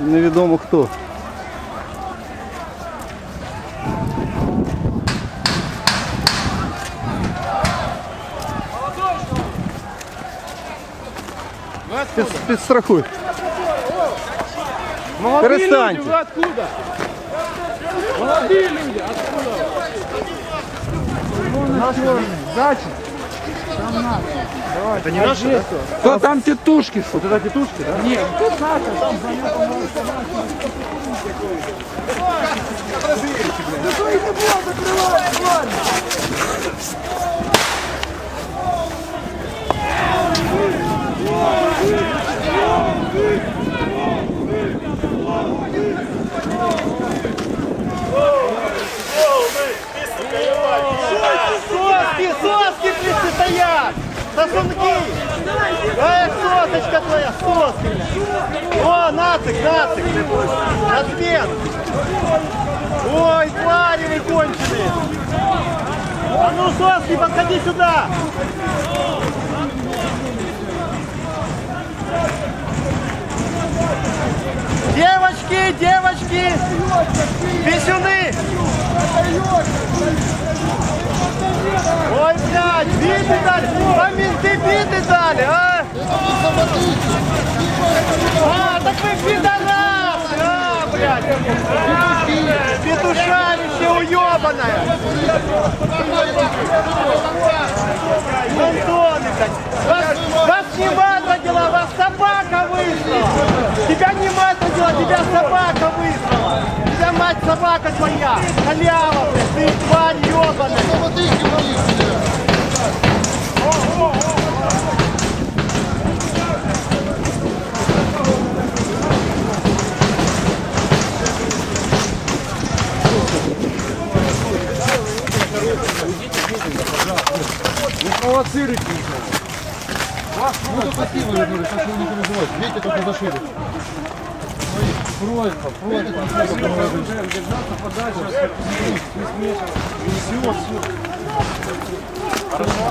невідомо хто. Під, підстрахуй. Молодые Перестаньте. люди, вы откуда? Молодые люди, откуда? Дача. это не наши, Кто там тетушки? Вот это тетушки, да? Нет, тут наша, там Соски, соски блядь, стоят! Сосунки! Эй, сосочка твоя, блядь. О, нацик, нацик! На свет! Ой, твари вы конченые! А ну, соски, подходи сюда! Девочки, девочки! Писюны! Биты дали! Вам менты биты дали, а? А, так вы пидорасы, а, блядь! Петушарище уебаное! Антоны, блядь! Вас, вас не мать родила, вас собака выслала! Тебя не мать родила, тебя собака выслала! Тебя мать собака твоя! Халява, ты тварь провоцируйте их. Ну, это спасибо, я говорю, сейчас вы не переживайте. Видите, тут не зашили. Просьба, просьба. Держаться подальше. Все, все. Хорошо?